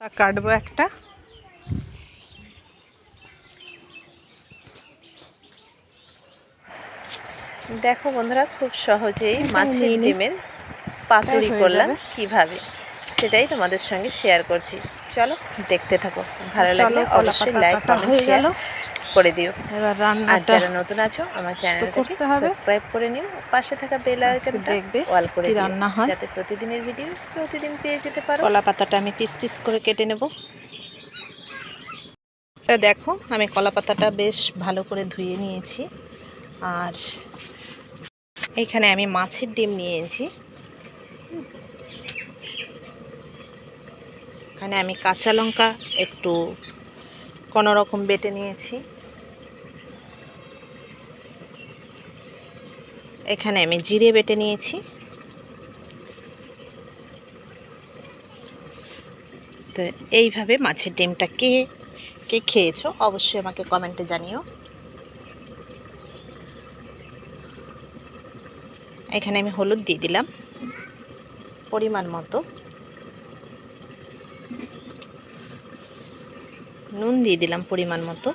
তা কাটবো একটা দেখো বন্ধুরা খুব সহজেই মাছের। ডিমের পাতুরি করলাম কীভাবে সেটাই তোমাদের সঙ্গে শেয়ার করছি চলো দেখতে থাকো ভালো লাগলে অবশ্যই লাইক কমেন্ট শেয়ার। করে দিও। এবার আর রান্নাটা যারা নতুন আছো আমার চ্যানেলটাকে সাবস্ক্রাইব করে নিও। পাশে থাকা বেল আইকনটা দেখবে অল করে রান্না হয়। যাতে প্রতিদিনের ভিডিও প্রতিদিন পেয়ে যেতে পারো। কলা পাতাটা আমি পিস পিস করে কেটে নেব। দেখো আমি কলা পাতাটা বেশ ভালো করে ধুয়ে নিয়েছি। আর এখানে আমি মাছের ডিম নিয়েছি। এখানে আমি কাঁচা লঙ্কা একটু কোনো রকম বেটে নিয়েছি। এখানে আমি জিরে বেটে নিয়েছি। তো এইভাবে মাছের ডিমটা কে কে খেয়েছো অবশ্যই আমাকে কমেন্টে জানিও। এখানে আমি হলুদ দিয়ে দিলাম, পরিমাণ মতো। নুন দিয়ে দিলাম পরিমাণ মতো।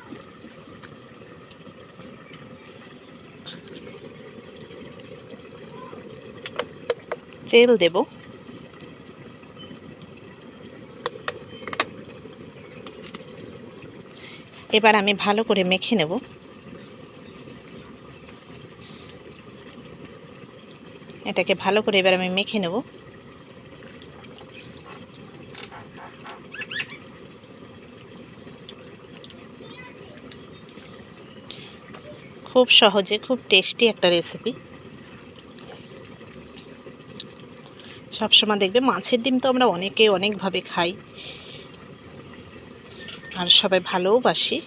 তেল দেব। এবার আমি ভালো করে মেখে নেব। এটাকে ভালো করে এবার আমি মেখে নেব। খুব সহজে, খুব টেস্টি একটা রেসিপি। সবসময় দেখবে মাছের ডিম তো আমরা অনেকে অনেকভাবে খাই। আর সবাই ভালোওবাসি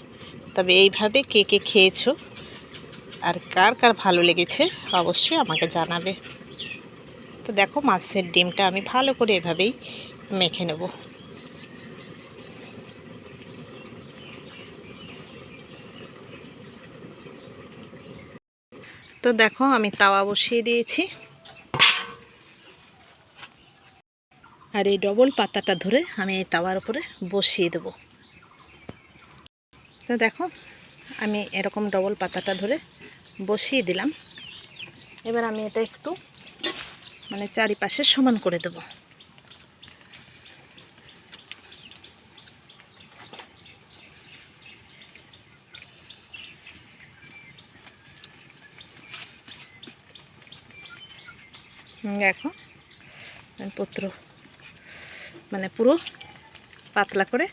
তবে এইভাবে কে কে খেয়েছো? আর কার কার ভালো লেগেছে? অবশ্যই আমাকে জানাবে। তো দেখো, মাছের ডিমটা আমি ভালো করে এভাবেই মেখে নেব। তো দেখো, আমি তাওয়া বসিয়ে দিয়েছি। আর এই ডবল পাতাটা ধরে আমি এই তাওয়ার উপরে বসিয়ে দেবো। তো দেখো, আমি এরকম ডবল পাতাটা ধরে বসিয়ে দিলাম। এবার আমি এটা একটু মানে চারিপাশে সমান করে দেব। দেখো পত্র মানে পুরো পাতলা করে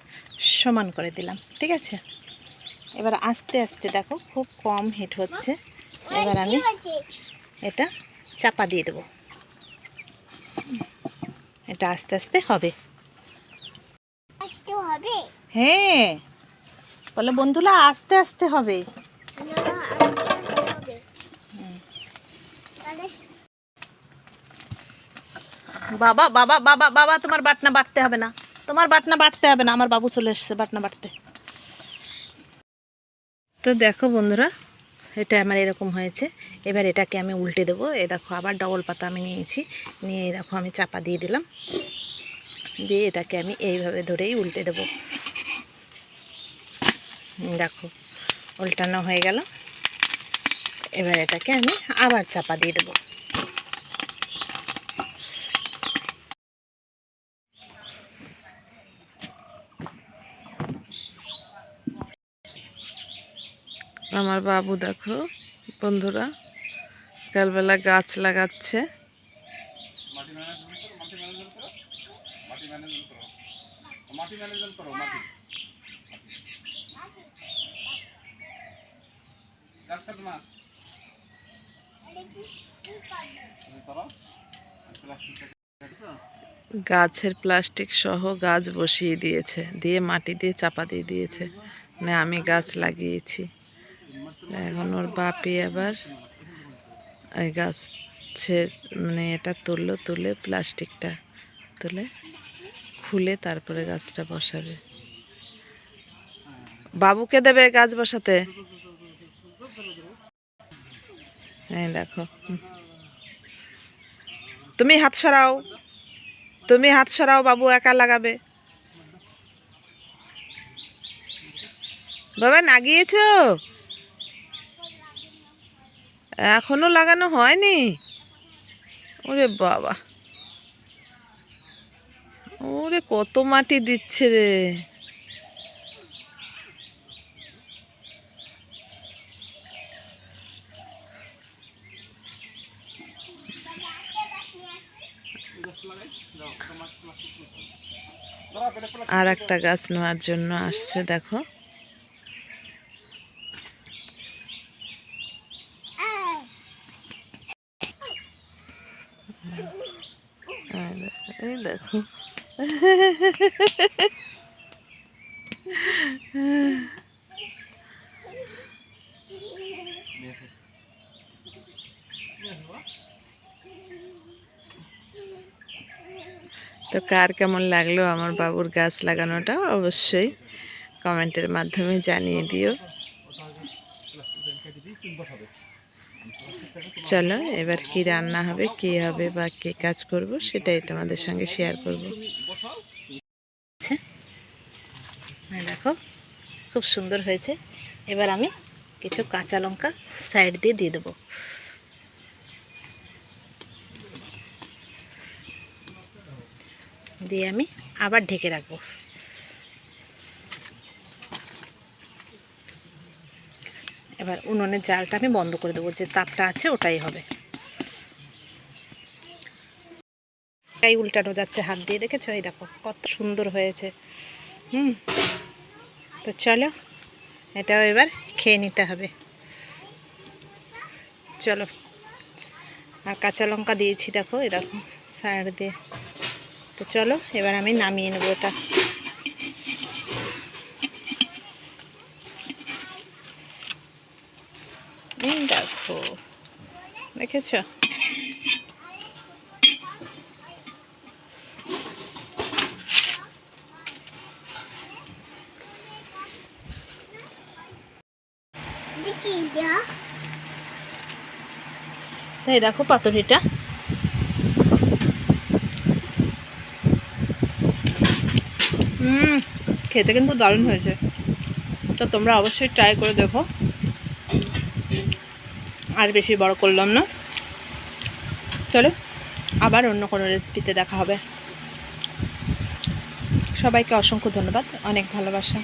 সমান করে দিলাম ঠিক আছে? এবার আস্তে আস্তে দেখো খুব কম হিট হচ্ছে। এবার আমি এটা চাপা দিয়ে দেব। এটা আস্তে আস্তে হবে। হ্যাঁ। বলে বন্ধুরা আস্তে আস্তে হবে না আসতে হবে তাহলে বাবা বাবা বাবা বাবা, তোমার বাটনা বাটতে হবে না। তোমার বাটনা বাটতে হবে না, আমার বাবু চলে এসছে বাটনা বাটতে। তো দেখো বন্ধুরা, এটা আমার এরকম হয়েছে। এবার এটাকে আমি উল্টে দেবো। এ দেখো, আবার ডবল পাতা আমি নিয়েছি। নিয়ে দেখো, আমি চাপা দিয়ে দিলাম। দিয়ে এটাকে আমি এইভাবে ধরেই উল্টে দেবো। দেখো, উল্টানো হয়ে গেল। এবার এটাকে আমি আবার চাপা দিয়ে দেবো। আমার বাবু দেখো, বন্ধুরা সকালবেলা গাছ লাগাচ্ছে। গাছের প্লাস্টিক সহ গাছ বসিয়ে দিয়েছে, দিয়ে মাটি দিয়ে চাপা দিয়ে দিয়েছে। মানে আমি গাছ লাগিয়েছি। এখন ওর বাপি আবার ওই গাছের মানে এটা তুললো, তুলে প্লাস্টিকটা তুলে খুলে তারপরে গাছটা বসাবে। বাবুকে দেবে গাছ বসাতে? হ্যাঁ দেখো। তুমি হাত সরাও। তুমি হাত সরাও, বাবু একা লাগাবে। বাবা লাগিয়েছ এখনও লাগানো হয়নি? ওরে বাবা। ওরে কত মাটি দিচ্ছে রে। আর একটা গাছ নেওয়ার জন্য আসছে, দেখো। এই তো কার কেমন লাগল আমার বাবুর গাছ লাগানোটা অবশ্যই কমেন্টের মাধ্যমে জানিয়ে দিও। চলো, এবার কি রান্না হবে, কি হবে বা কি কাজ করব, সেটাই তোমাদের সঙ্গে শেয়ার করব। এই দেখো, খুব সুন্দর হয়েছে। এবার আমি কিছু কাঁচা লঙ্কা সাইড দিয়ে দিয়ে দেবো। দিয়ে আমি আবার ঢেকে রাখব। এবার উনুনের জালটা আমি বন্ধ করে দেবো, যে তাপটা আছে ওটাই হবে। তাই উল্টানো যাচ্ছে, হাত দিয়ে দেখেছ? এই দেখো, কত সুন্দর হয়েছে। হুম, তো চলো, এটাও এবার খেয়ে নিতে হবে। চলো, আর কাঁচা লঙ্কা দিয়েছি দেখো এরকম সার দিয়ে। তো চলো, এবার আমি নামিয়ে নেব ওটা এই দেখো। দেখেছ? দেখি তাই দেখো পাতুরিটা হুম খেতে কিন্তু দারুণ হয়েছে। তো তোমরা অবশ্যই ট্রাই করে দেখো। আর বেশি বড় করলাম না। চলো, আবার অন্য কোনো রেসিপিতে দেখা হবে। সবাইকে অসংখ্য ধন্যবাদ, অনেক ভালোবাসা।